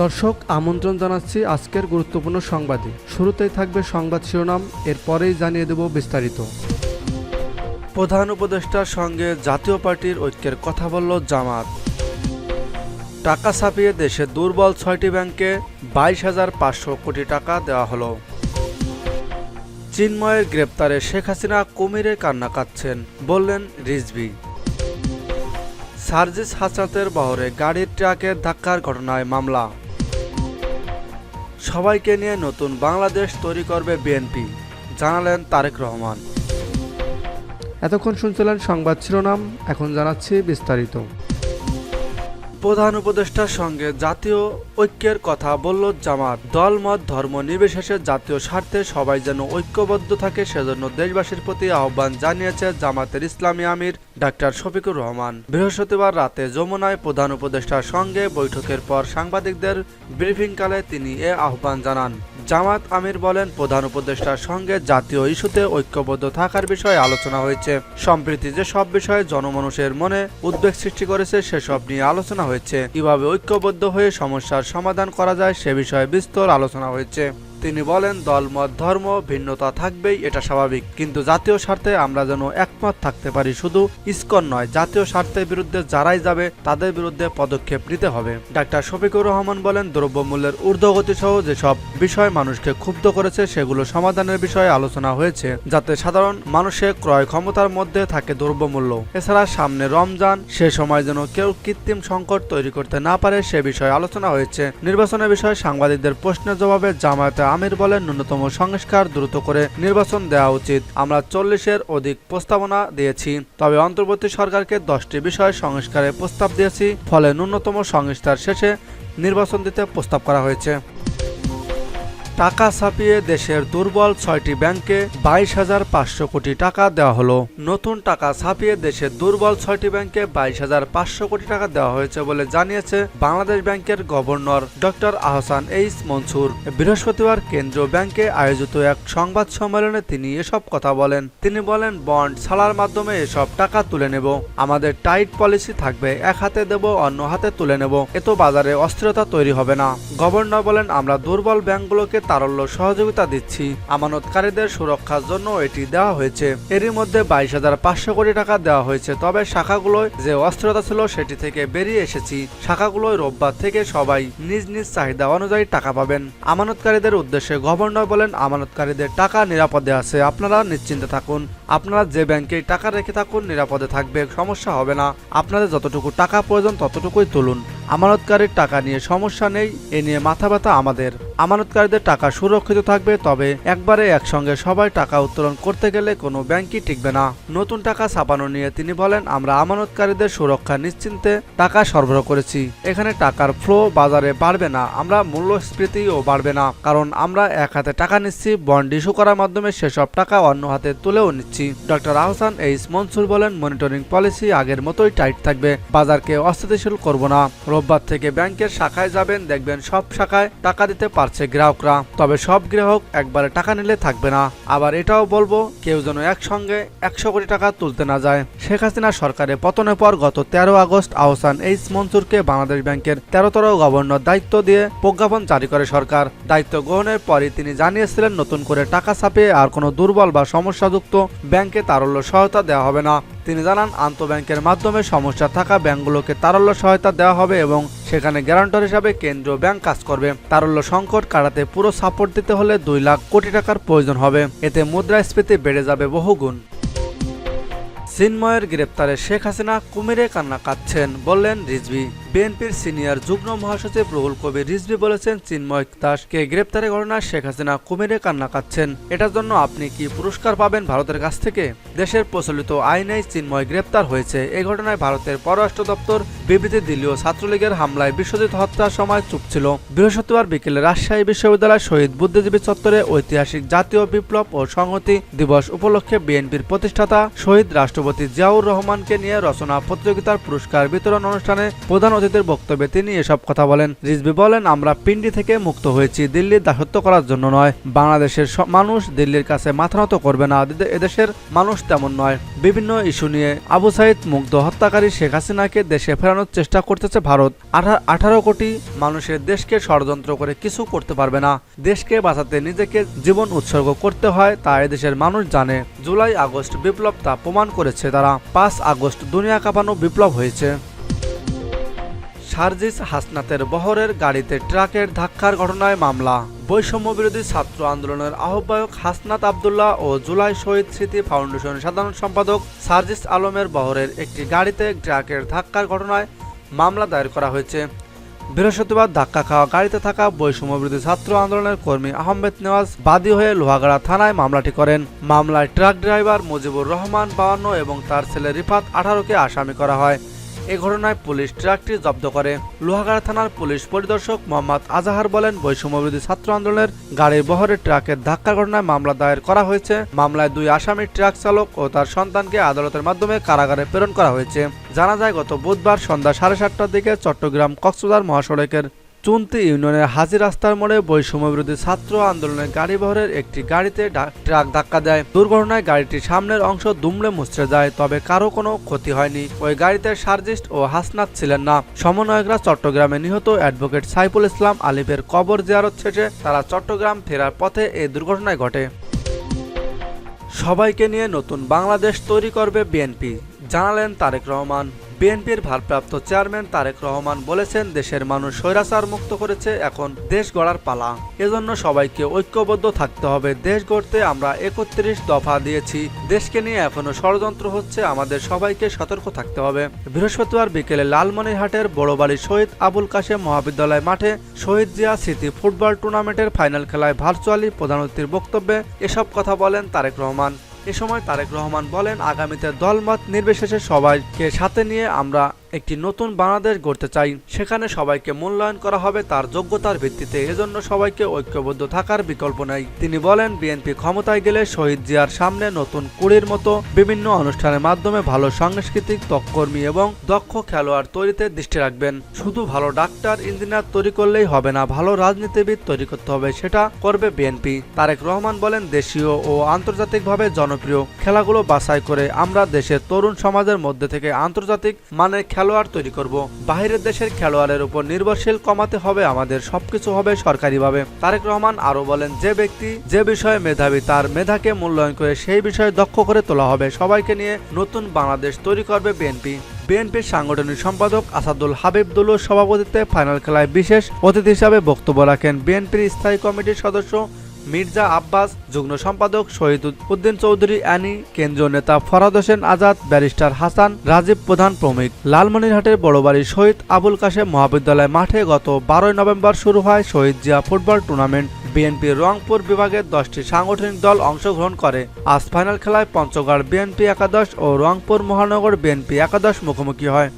দর্শক, আমন্ত্রণ জানাচ্ছি আজকের গুরুত্বপূর্ণ সংবাদে। শুরুতেই থাকবে সংবাদ শিরোনাম, এরপরেই জানিয়ে দেব বিস্তারিত। প্রধান উপদেষ্টার সঙ্গে জাতীয় পার্টির ঐক্যের কথা বলল জামাত। টাকা ছাপিয়ে দেশে দুর্বল ছয়টি ব্যাংকে বাইশ হাজার পাঁচশো কোটি টাকা দেওয়া হলো। চিন্ময়ের গ্রেপ্তারে শেখ হাসিনা কুমিরে কান্না কাঁদছেন বললেন রিজভি। সার্জিস হাসনাতের বহরে গাড়ির ট্রাকের ধাক্কার ঘটনায় মামলা। সবাইকে নিয়ে নতুন বাংলাদেশ তৈরি করবে বিএনপি। জানালেন তারেক রহমান। এতক্ষণ শুনছিলেন সংবাদ শিরোনাম, এখন জানাচ্ছি বিস্তারিত। প্রধান উপদেষ্টার সঙ্গে জাতীয় ঐক্যের কথা বলল জামাত। দলমত ধর্ম নির্বিশেষে জাতীয় স্বার্থে সবাই যেন ঐক্যবদ্ধ থাকে সেজন্য দেশবাসীর প্রতি আহ্বান জানিয়েছে জামাতের ইসলামী আমির ডাক্তার শফিকুর রহমান। বৃহস্পতিবার রাতে যমুনায় প্রধান উপদেষ্টার সঙ্গে বৈঠকের পর সাংবাদিকদের ব্রিফিংকালে তিনি এ আহ্বান জানান। জামাত আমির বলেন, প্রধান উপদেষ্টার সঙ্গে জাতীয় ইস্যুতে ঐক্যবদ্ধ থাকার বিষয়ে আলোচনা হয়েছে। সম্প্রতি যে সব বিষয়ে জনমানুষের মনে উদ্বেগ সৃষ্টি করেছে, সেসব নিয়ে আলোচনা হয়েছে। কীভাবে ঐক্যবদ্ধ হয়ে সমস্যার সমাধান করা যায় সে বিষয়ে বিস্তর আলোচনা হয়েছে। তিনি বলেন দলমত ধর্ম, ভিন্নতা থাকবেই, এটা স্বাভাবিক। কিন্তু জাতীয় স্বার্থে আমরা যেন একমত থাকতে পারি, শুধু ইস্কন নয়, জাতীয় স্বার্থের বিরুদ্ধে যারাই যাবে, তাদের বিরুদ্ধে পদক্ষেপ নিতে হবে। ডাক্তার শফিকুর রহমান বলেন, দ্রব্যমূল্যের ঊর্ধ্বগতি সহ যেসব বিষয় মানুষকে ক্ষুব্ধ করেছে, সেগুলো সমাধানের বিষয়ে আলোচনা হয়েছে, যাতে সাধারণ মানুষের ক্রয় ক্ষমতার মধ্যে থাকে দ্রব্যমূল্য। এছাড়া সামনে রমজান, সে সময় যেন কেউ কৃত্রিম সংকট তৈরি করতে না পারে, সে বিষয়ে আলোচনা হয়েছে। নির্বাচনের বিষয়ে সাংবাদিকদের প্রশ্নের জবাবে জামায়াতে আমির বলেন ন্যূনতম সংস্কার দ্রুত করে নির্বাচন দেওয়া উচিত। আমরা চল্লিশের অধিক প্রস্তাবনা দিয়েছি। তবে অন্তর্বর্তী সরকারকে দশটি বিষয় সংস্কারের প্রস্তাব দিয়েছি। ফলে ন্যূনতম সংস্কার শেষে নির্বাচন দিতে প্রস্তাব করা হয়েছে। টাকা ছাপিয়ে দেশের দুর্বল ছয়টি ব্যাংকে বাইশ হাজার পাঁচশো কোটি টাকা দেওয়া হলো। নতুন টাকা ছাপিয়ে দেশের দুর্বল ছয়টি ব্যাংকে বাইশ হাজার পাঁচশো কোটি টাকা দেওয়া হয়েছে বলে জানিয়েছে বাংলাদেশ ব্যাংকের governor doctor Ahsan H Mansur. বৃহস্পতিবার কেন্দ্রীয় ব্যাংকে আয়োজিত এক সংবাদ সম্মেলনে তিনি এসব কথা বলেন। তিনি বলেন, বন্ড ছাড়ার মাধ্যমে এসব টাকা তুলে নেব। আমাদের টাইট পলিসি থাকবে, এক হাতে দেব, অন্য হাতে তুলে নেব। এত বাজারে অস্থিরতা তৈরি হবে না। গভর্নর বলেন, আমরা দুর্বল ব্যাংকগুলোকে তারল্য সহযোগিতা দিচ্ছি। আমানতকারীদের সুরক্ষার জন্য এটি দেওয়া হয়েছে। এরই মধ্যে বাইশ হাজার পাঁচশো কোটি টাকা দেওয়া হয়েছে, তবে শাখাগুলোয় যে অস্থিরতা ছিল সেটি থেকে বেরিয়ে এসেছি। শাখাগুলোয় রোববার থেকে সবাই নিজ নিজ চাহিদা অনুযায়ী টাকা পাবেন। আমানতকারীদের উদ্দেশ্যে গভর্নর বলেন, আমানতকারীদের টাকা নিরাপদে আছে, আপনারা নিশ্চিন্তে থাকুন। আপনারা যে ব্যাংকে টাকা রেখে থাকুন, নিরাপদে থাকবে, সমস্যা হবে না। আপনাদের যতটুকু টাকা প্রয়োজন, ততটুকুই তুলুন। আমানতকারীর টাকা নিয়ে সমস্যা নেই, এ নিয়ে মাথা ব্যথা আমাদের। আমানতকারীদের টাকা সুরক্ষিত থাকবে, তবে একবারে একসঙ্গে সবাই টাকা উত্তোলন করতে গেলে কোনো ব্যাংকই টিকবে না। নতুন টাকা ছাপানো নিয়ে তিনি বলেন, আমরা আমানতকারীদের সুরক্ষা নিশ্চিন্তে টাকা সরবরাহ করেছি। এখানে টাকার ফ্লো বাজারে বাড়বে না, আমরা মূল্যস্ফীতিও বাড়বে না, কারণ আমরা এক হাতে টাকা নিচ্ছি, বন্ড ইস্যু করার মাধ্যমে সেসব টাকা অন্য হাতে তুলেও নিচ্ছি। ডক্টর আহসান এইস মনসুর বলেন, মনিটরিং পলিসি আগের মতোই টাইট থাকবে, বাজারকে অস্থিতিশীল করব না। রোববার থেকে ব্যাংকের শাখায় যাবেন, দেখবেন সব শাখায় টাকা দিতে পারছে গ্রাহকরা। তবে সব গ্রাহক একবারে টাকা নিলে থাকবে না। আবার এটাও বলব, কেউ যেন একসঙ্গে একশো কোটি টাকা তুলতে না যায়। শেখ হাসিনা সরকারের পতনের পর গত তেরো আগস্ট আহসান এইচ মনসুরকে বাংলাদেশ ব্যাংকের তেরোতর গভর্নর দায়িত্ব দিয়ে প্রজ্ঞাপন জারি করে সরকার। দায়িত্ব গ্রহণের পরই তিনি জানিয়েছিলেন, নতুন করে টাকা ছাপিয়ে আর কোনো দুর্বল বা সমস্যাযুক্ত ব্যাংকে তারল্য সহায়তা দেওয়া হবে না। তিনি জানান, আন্তঃব্যাংকের মাধ্যমে সমস্যা থাকা ব্যাংকগুলোকে তারল্য সহায়তা দেওয়া হবে এবং সেখানে গ্যারান্টর হিসাবে কেন্দ্রীয় ব্যাংক কাজ করবে। তারল্য সংকট কাটাতে পুরো সাপোর্ট দিতে হলে দুই লাখ কোটি টাকার প্রয়োজন হবে। এতে মুদ্রাস্ফীতি বেড়ে যাবে বহুগুণ। সিনময়ের গ্রেপ্তারে শেখ হাসিনা কুমিরে কান্না কাঁদছেন বললেন রিজভি। বিএনপির সিনিয়র যুগ্ম মহাসচিব রুহুল কবির রিজভি বলেছেন, চিন্ময় দাসকে গ্রেপ্তারের ঘটনায় শেখ হাসিনা কুমিরে কান্না কাঁদছেন এটার জন্য আপনি কি পুরস্কার পাবেন ভারতের কাছ থেকে? দেশের প্রচলিত আইনেই চিন্ময় গ্রেপ্তার হয়েছে। এই ঘটনায় ভারতের পররাষ্ট্র দপ্তর, বিবৃতি দিলেও ছাত্রলীগের হামলায় বিশ্বজিৎ হত্যার সময় চুপ ছিল। বৃহস্পতিবার বিকেলে রাজশাহী বিশ্ববিদ্যালয় শহীদ বুদ্ধিজীবী চত্বরে ঐতিহাসিক জাতীয় বিপ্লব ও সংহতি দিবস উপলক্ষে বিএনপির প্রতিষ্ঠাতা শহীদ রাষ্ট্রপতি জিয়াউর রহমানকে নিয়ে রচনা প্রতিযোগিতার পুরস্কার বিতরণ অনুষ্ঠানে প্রধান অতিথির বক্তব্যে তিনি এসব কথা বলেন। রিজবি বলেন, আমরা পিন্ডি থেকে মুক্ত হয়েছি। দিল্লির দাসত্ব করার জন্য নয়। বাংলাদেশের মানুষ দিল্লির কাছে মাথা নত করবে না। এদেশের মানুষ তেমন নয়। বিভিন্ন ইস্যু নিয়ে আবু সাইদ মুগ্ধ হত্যাকারী শেখ হাসিনাকে দেশে ফেরানোর চেষ্টা করতেছে ভারত। আঠারো কোটি মানুষের দেশকে ষড়যন্ত্র করে কিছু করতে পারবে না। দেশকে বাঁচাতে নিজেকে জীবন উৎসর্গ করতে হয় তা এদেশের মানুষ জানে। জুলাই আগস্ট বিপ্লব তা প্রমাণ করেছে তারা। পাঁচ আগস্ট দুনিয়া কাঁপানো বিপ্লব হয়েছে। সার্জিস হাসনাতের বহরের গাড়িতে ট্রাকের ধাক্কার ঘটনায় মামলা। বৈষম্য বিরোধী ছাত্র আন্দোলনের আহ্বায়ক হাসনাত আবদুল্লাহ ও জুলাই শহীদ স্মৃতি ফাউন্ডেশনের সাধারণ সম্পাদক সার্জিস আলমের বহরের একটি গাড়িতে ট্রাকের ধাক্কার ঘটনায় মামলা দায়ের করা হয়েছে। বৃহস্পতিবার ধাক্কা খাওয়া গাড়িতে থাকা বৈষম্য বিরোধী ছাত্র আন্দোলনের কর্মী আহমেদ নেওয়াজ বাদী হয়ে লোহাগাড়া থানায় মামলাটি করেন। মামলায় ট্রাক ড্রাইভার মুজিবুর রহমান বাউন্ন এবং তার ছেলে রিফাত আঠারোকে আসামি করা হয়। এ ঘটনায় পুলিশ ট্রাকটি জব্দ করে। লোহাগাড়া থানার পুলিশ পরিদর্শক মোহাম্মদ আজাহার বলেন বৈষম্যবিরোধী ছাত্র আন্দোলনের গাড়ির বহরে ট্রাকের ধাক্কা ঘটনায় মামলা দায়ের করা হয়েছে। মামলায় দুই আসামি ট্রাক চালক ও তার সন্তানকে আদালতের মাধ্যমে কারাগারে প্রেরণ করা হয়েছে। জানা যায়, গত বুধবার সন্ধ্যা সাড়ে সাতটার দিকে চট্টগ্রাম কক্সবাজার মহাসড়কের চুনতি ইউনিয়নের হাজির রাস্তার মোড়ে বৈষম্য বিরোধী ছাত্র আন্দোলনের গাড়ি বহরের একটি গাড়িতে ট্রাক ধাক্কা দেয়। দুর্ঘটনায় গাড়িটির সামনের অংশ দুমড়ে মুচড়ে যায়, তবে কারও কোনো ক্ষতি হয়নি। ওই গাড়িতে সার্জিস্ট ও হাসনাত ছিলেন না। সমন্বয়করা চট্টগ্রামে নিহত অ্যাডভোকেট সাইফুল ইসলাম আলিফের কবর জিয়ারত শেষে তারা চট্টগ্রাম ফেরার পথে এই দুর্ঘটনায় ঘটে। সবাইকে নিয়ে নতুন বাংলাদেশ তৈরি করবে বিএনপি। জানালেন তারেক রহমান। বিএনপির ভারপ্রাপ্ত চেয়ারম্যান তারেক রহমান বলেছেন, দেশের মানুষ স্বৈরাচার মুক্ত করেছে, এখন দেশ গড়ার পালা। এজন্য সবাইকে ঐক্যবদ্ধ থাকতে হবে। দেশ গড়তে আমরা একত্রিশ দফা দিয়েছি। দেশকে নিয়ে এখনও ষড়যন্ত্র হচ্ছে, আমাদের সবাইকে সতর্ক থাকতে হবে। বৃহস্পতিবার বিকেলে লালমনিরহাটের বড়বাড়ি শহীদ আবুল কাশেম মহাবিদ্যালয় মাঠে শহীদ জিয়া স্মৃতি ফুটবল টুর্নামেন্টের ফাইনাল খেলায় ভার্চুয়ালি প্রধান অতিথির বক্তব্যে এসব কথা বলেন তারেক রহমান। এ সময় তারেক রহমান বলেন আগামীতে দলমত নির্বিশেষে সবাইকে সাথে নিয়ে আমরা একটি নতুন বাংলাদেশ গড়তে চাই, সেখানে সবাইকে মূল্যায়ন করা হবে তার যোগ্যতার ভিত্তিতে। এজন্য সবাইকে ঐক্যবদ্ধ থাকার বিকল্প নেই। তিনি বলেন, বিএনপি ক্ষমতায় গেলে শহীদ জিয়ার সামনে নতুন কুড়ির মতো বিভিন্ন অনুষ্ঠানের মাধ্যমে ভালো সাংস্কৃতিক তৎকর্মী এবং দক্ষ খেলোয়াড় তৈরিতে দৃষ্টি রাখবেন। শুধু ভালো ডাক্তার, ইঞ্জিনিয়ার তৈরি করলেই হবে না, ভালো রাজনীতিবিদ তৈরি করতে হবে, সেটা করবে বিএনপি। তারেক রহমান বলেন, দেশীয় ও আন্তর্জাতিকভাবে জনপ্রিয় খেলাগুলো বাছাই করে আমরা দেশের তরুণ সমাজের মধ্যে থেকে আন্তর্জাতিক মানের খেলোয়াড় তৈরি করব। বাইরের দেশের খেলোয়াড়ের উপর নির্ভরশীল কমাতে হবে, আমাদের সবকিছু হবে সরকারিভাবে। তারেক রহমান আরও বলেন, যে ব্যক্তি, যে বিষয়ে মেধাবী, তার মেধাকে মূল্যায়ন করে সেই বিষয়ে দক্ষ করে তোলা হবে। সবাইকে নিয়ে নতুন বাংলাদেশ তৈরি করবে বিএনপি। বিএনপির সাংগঠনিক সম্পাদক আসাদুল হাবিবদুল্লোর সভাপতিত্বে ফাইনাল খেলায় বিশেষ অতিথি হিসাবে বক্তব্য রাখেন বিএনপির স্থায়ী কমিটির সদস্য মির্জা আব্বাস, যুগ্ম সম্পাদক শহীদ উদ্দিন চৌধুরী, অ্যানি কেন্দ্রীয় নেতা ফরাদ হোসেন আজাদ, ব্যারিস্টার হাসান, রাজীব প্রধান প্রমুখ। লালমনিরহাটের বড়বাড়ি শহীদ আবুল কাশেম মহাবিদ্যালয় মাঠে গত বারোই নভেম্বর শুরু হয় শহীদ জিয়া ফুটবল টুর্নামেন্ট। বিএনপির রংপুর বিভাগের দশটি সাংগঠনিক দল অংশগ্রহণ করে। আজ ফাইনাল খেলায় পঞ্চগড় বিএনপি একাদশ ও রংপুর মহানগর বিএনপি একাদশ মুখোমুখি হয়।